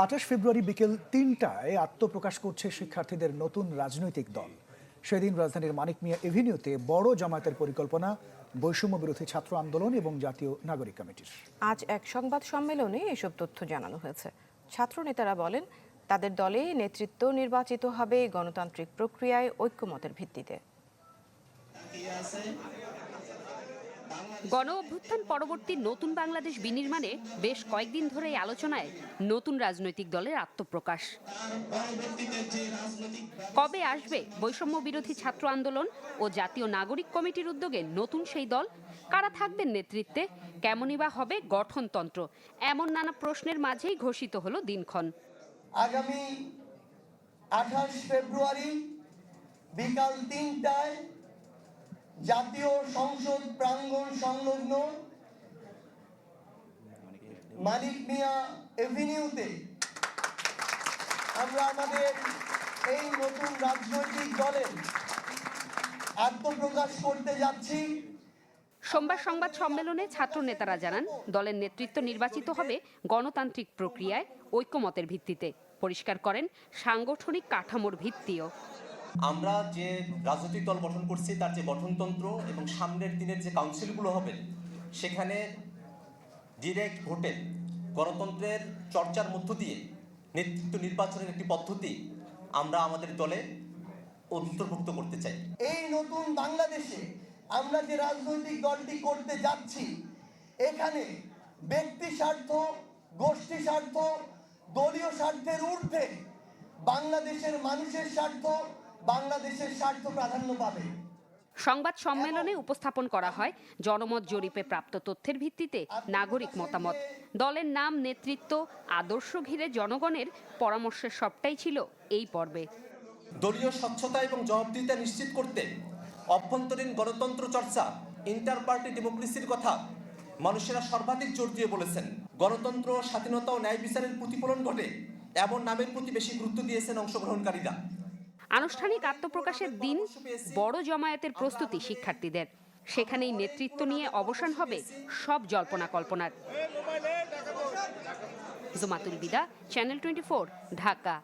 আঠাশ ফেব্রুয়ারি বিকেল তিনটায় আত্মপ্রকাশ করছে শিক্ষার্থীদের নতুন রাজনৈতিক দল। সেদিন রাজধানীর মানিক মিয়া এভিনিউতে বড় জামায়াতের পরিকল্পনা বৈষম্য বিরোধী ছাত্র আন্দোলন এবং জাতীয় নাগরিক কমিটির। আজ এক সংবাদ সম্মেলনে এসব তথ্য জানানো হয়েছে। ছাত্র নেতারা বলেন, তাদের দলে নেতৃত্ব নির্বাচিত হবে গণতান্ত্রিক প্রক্রিয়ায় ঐক্যমতের ভিত্তিতে। গণ অভ্যুত্থান পরবর্তী নতুন বাংলাদেশ বিনির্মাণে বেশ কয়েকদিন ধরে এই আলোচনায় নতুন রাজনৈতিক দলের আত্মপ্রকাশ। কবে আসবে বৈষম্য বিরোধী ছাত্র আন্দোলন ও জাতীয় নাগরিক কমিটির উদ্যোগে নতুন সেই দল? কারা থাকবেন নেতৃত্বে? কেমনই বা হবে গঠনতন্ত্র? এমন নানা প্রশ্নের মাঝেই ঘোষিত হলো দিনক্ষণ। আগামী আঠাশ ফেব্রুয়ারি বিকাল তিনটায় জাতীয় সংসদ প্রাঙ্গণ সংলগ্ন মানিক মিয়া এভিনিউতে। আমরা আমাদের এই নতুন রাজনৈতিক দলের আত্মপ্রকাশ করতে যাচ্ছি। সোমবার সংবাদ সম্মেলনে ছাত্র নেতারা জানান, দলের নেতৃত্ব নির্বাচিত হবে গণতান্ত্রিক প্রক্রিয়ায়, ঐক্যমতের ভিত্তিতে। পরিষ্কার করেন, সাংগঠনিক কাঠামোর ভিত্তিও। আমরা যে রাজনৈতিক দল গঠন করছি, তার যে গঠনতন্ত্র এবং সামনের দিনের যে কাউন্সিলগুলো হবে, সেখানে ডিরেক্ট ভোটে গণতন্ত্রের চর্চার মধ্য দিয়ে নেতৃত্ব নির্বাচনের একটি পদ্ধতি আমরা আমাদের দলে অন্তর্ভুক্ত করতে চাই। এই নতুন বাংলাদেশে আমরা যে রাজনৈতিক দলটি করতে যাচ্ছি, এখানে ব্যক্তি স্বার্থ, গোষ্ঠী স্বার্থ, দলীয় স্বার্থের ঊর্ধ্বে বাংলাদেশের মানুষের স্বার্থ বাংলাদেশের স্বার্থ প্রাধান্য পাবে। সংবাদ সম্মেলনে উপস্থাপন করা হয় জনমত জরিপে প্রাপ্ত তথ্যের ভিত্তিতে নাগরিক মতামত। দলের নাম নেতৃত্ব আদর্শ ঘিরে জনগণের পরামর্শের সবটাই ছিল এই পর্বে। দলীয় স্বচ্ছতা এবং জবাবদিহিতা নিশ্চিত করতে অভ্যন্তরীণ গণতন্ত্র চর্চা ইন্টার পার্টি ডেমোক্রেসির কথা মানুষেরা সর্বাধিক জোর দিয়ে বলেছেন। গণতন্ত্র স্বাধীনতা ও ন্যায় বিচারের প্রতিফলন ঘটে এমন নামের প্রতি বেশি গুরুত্ব দিয়েছেন অংশগ্রহণকারীরা। আনুষ্ঠানিক আত্মপ্রকাশের দিন বড় জমায়েতের প্রস্তুতি শিক্ষার্থীদের। সেখানেই নেতৃত্ব নিয়ে অবসান হবে সব জল্পনা কল্পনার। জোমাতুল বিদা চ্যানেল টোয়েন্টি ঢাকা।